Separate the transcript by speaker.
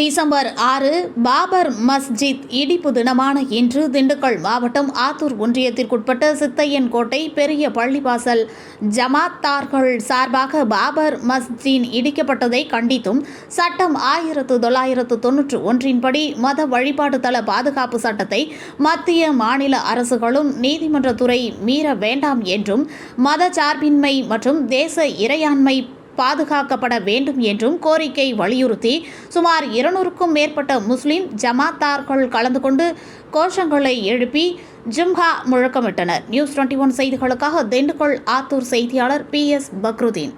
Speaker 1: December ஆறு பாபர் மஸ்ஜித் இடிப்பு தினமான இன்று திண்டுக்கல் மாவட்டம் ஆத்தூர் ஒன்றியத்திற்குட்பட்ட சித்தையன் கோட்டை பெரிய பள்ளிவாசல். ஜமாத்தார்கள் சார்பாக பாபர் மஸ்ஜித் இடிக்கப்பட்டதை கண்டித்தும் சட்டம் ஆயிரத்து தொள்ளாயிரத்து தொன்னூற்று ஒன்றின்படி மத வழிபாட்டு தள பாதுகாப்பு சட்டத்தை மத்திய மாநில அரசுகளும் நீதிமன்றத்துறை மீற வேண்டாம் என்றும் மத சார்பின்மை மற்றும் தேச இறையாண்மை பாதுகாக்கப்பட வேண்டும் என்றும் கோரிக்கை வலியுறுத்தி சுமார் இருநூறுக்கும் மேற்பட்ட முஸ்லிம் ஜமாத்தார்கள் கலந்து கொண்டு கோஷங்களை எழுப்பி ஜும்ஹா முழக்கமிட்டனர். நியூஸ் டுவெண்ட்டி ஒன் செய்திகளுக்காக திண்டுக்கல் ஆத்தூர் செய்தியாளர் பி எஸ் பக்ருதீன்.